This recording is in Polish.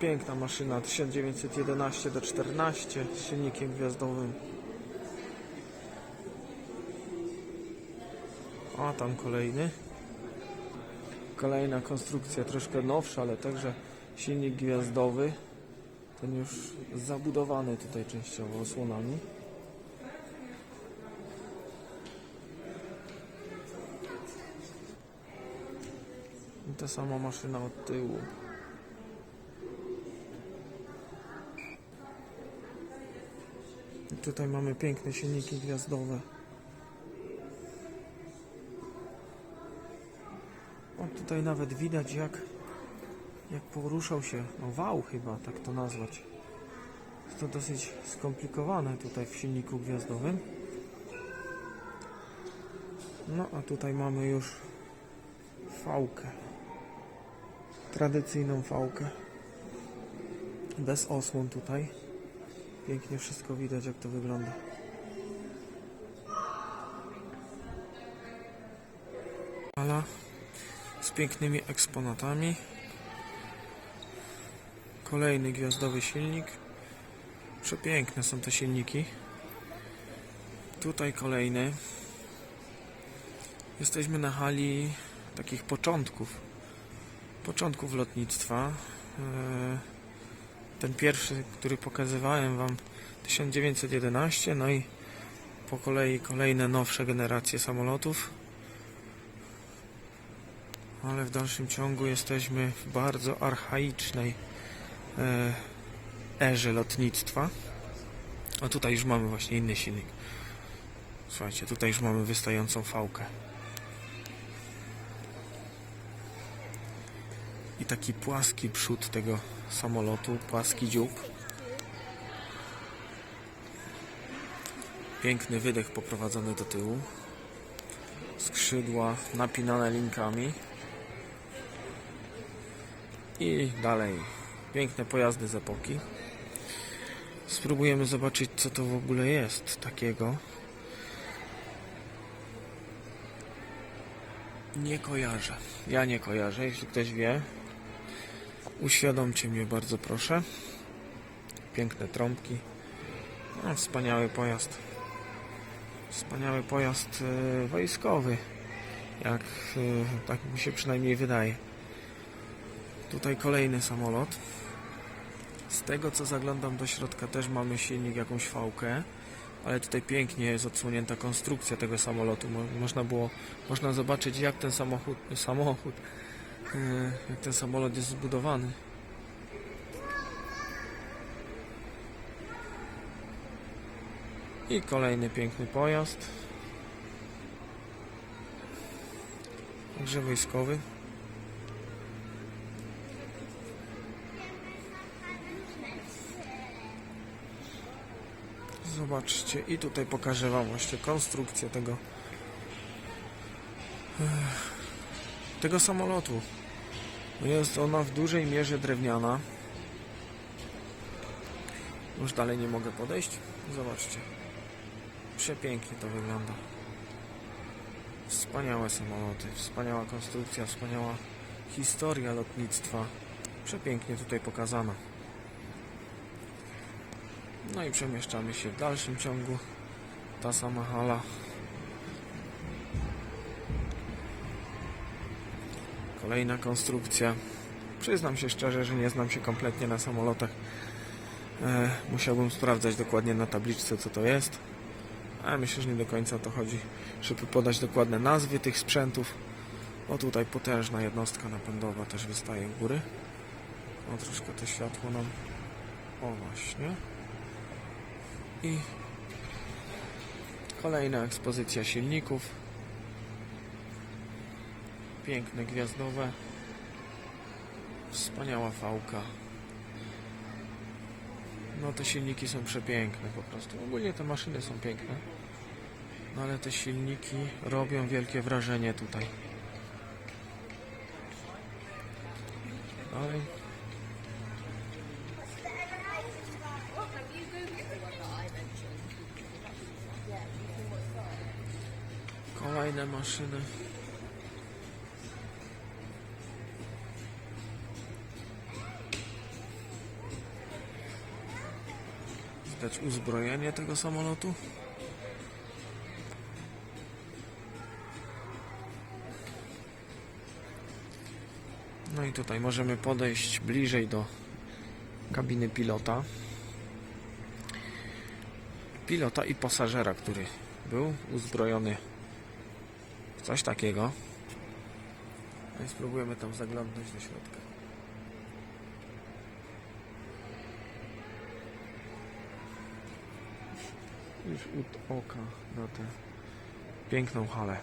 Piękna maszyna 1911 do 14 z silnikiem gwiazdowym. A tam kolejny. Kolejna konstrukcja, troszkę nowsza, ale także silnik gwiazdowy. Ten już zabudowany tutaj częściowo osłonami. I ta sama maszyna od tyłu. I tutaj mamy piękne silniki gwiazdowe. O, tutaj nawet widać jak, jak poruszał się, no wał chyba, tak to nazwać. Jest to dosyć skomplikowane tutaj w silniku gwiazdowym. No a tutaj mamy już fałkę. Tradycyjną fałkę. Bez osłon tutaj. Pięknie wszystko widać jak to wygląda. Ala z pięknymi eksponatami. Kolejny gwiazdowy silnik. Przepiękne są te silniki. Tutaj kolejny. Jesteśmy na hali takich początków. Początków lotnictwa. Eee, Ten pierwszy, który pokazywałem Wam 1911, no i po kolei kolejne nowsze generacje samolotów. Ale w dalszym ciągu jesteśmy w bardzo archaicznej e, erze lotnictwa. A tutaj już mamy właśnie inny silnik. Słuchajcie, tutaj już mamy wystającą fałkę. I taki płaski przód tego samolotu, płaski dziób. Piękny wydech poprowadzony do tyłu. Skrzydła napinane linkami. I dalej. Piękne pojazdy z epoki. Spróbujemy zobaczyć, co to w ogóle jest takiego. Nie kojarzę. Ja nie kojarzę. Jeśli ktoś wie, uświadomcie mnie bardzo proszę. Piękne trąbki. No, wspaniały pojazd. Wspaniały pojazd e, wojskowy. Jak e, tak mi się przynajmniej wydaje. Tutaj kolejny samolot. Z tego co zaglądam do środka też mamy silnik, jakąś fałkę. Ale tutaj pięknie jest odsłonięta konstrukcja tego samolotu. Mo- Można było, można zobaczyć jak ten samochód, samochód, jak ten samolot jest zbudowany. I kolejny piękny pojazd. Także wojskowy. Zobaczcie i tutaj pokażę Wam właśnie konstrukcję tego Ech, tego samolotu. Jest ona w dużej mierze drewniana. Już dalej nie mogę podejść. Zobaczcie. Przepięknie to wygląda. Wspaniałe samoloty, wspaniała konstrukcja, wspaniała historia lotnictwa. Przepięknie tutaj pokazana. No i przemieszczamy się w dalszym ciągu. Ta sama hala. Kolejna konstrukcja. Przyznam się szczerze, że nie znam się kompletnie na samolotach. E, musiałbym sprawdzać dokładnie na tabliczce, co to jest. Ale myślę, że nie do końca o to chodzi, żeby podać dokładne nazwy tych sprzętów. O tutaj potężna jednostka napędowa też wystaje w góry. O troszkę to światło nam. O właśnie. I kolejna ekspozycja silników. Piękne gwiazdowe. Wspaniała fałka. No te silniki są przepiękne po prostu. Ogólnie te maszyny są piękne. No ale te silniki robią wielkie wrażenie tutaj. Kolejne maszyny. Widać uzbrojenie tego samolotu. No i tutaj możemy podejść bliżej do kabiny pilota. Pilota i pasażera, który był uzbrojony w coś takiego. No i spróbujemy tam zaglądnąć do środka. Już ut oka na tę piękną halę.